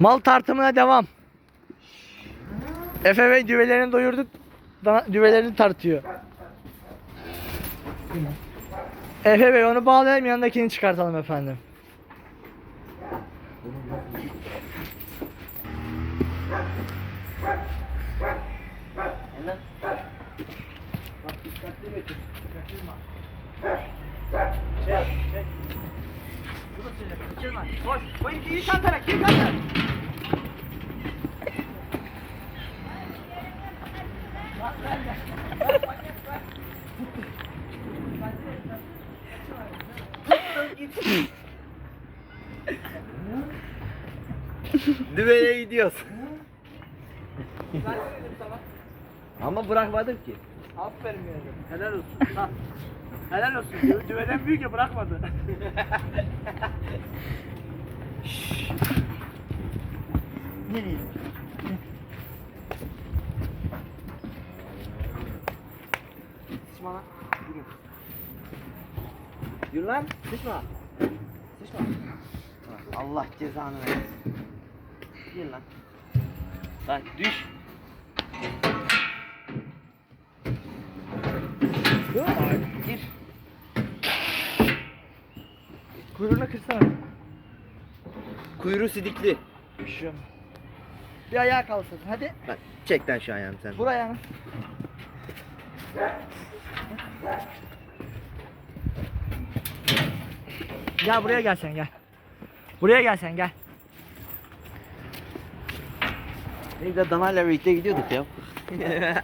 Mal tartımına devam. Efe Bey düvelerini doyurduk. Düvelerini tartıyor. Efe Bey onu bağlayalım yanındakini çıkartalım efendim. Düveye gidiyoruz. Ama bırakmadım ki. Aferin ya. Helal olsun. Helal olsun. Dü- Düveden büyük ya bırakmadı. Nereye? Sıçma lan. Yürü. Yürü lan. Sıçma. Sıçma. Allah cezanı versin. Yürü lan. Lan düş. Gir. Kuyruğunu kırsana. Kuyruğu sidikli. Üşüyorum. Bir ayağa kalsın. Hadi. Bak çek lan şu ayağını sen. Vur ayağını. Gel buraya gel sen gel. Buraya gel sen gel. Ne güzel danayla birlikte gidiyorduk ya.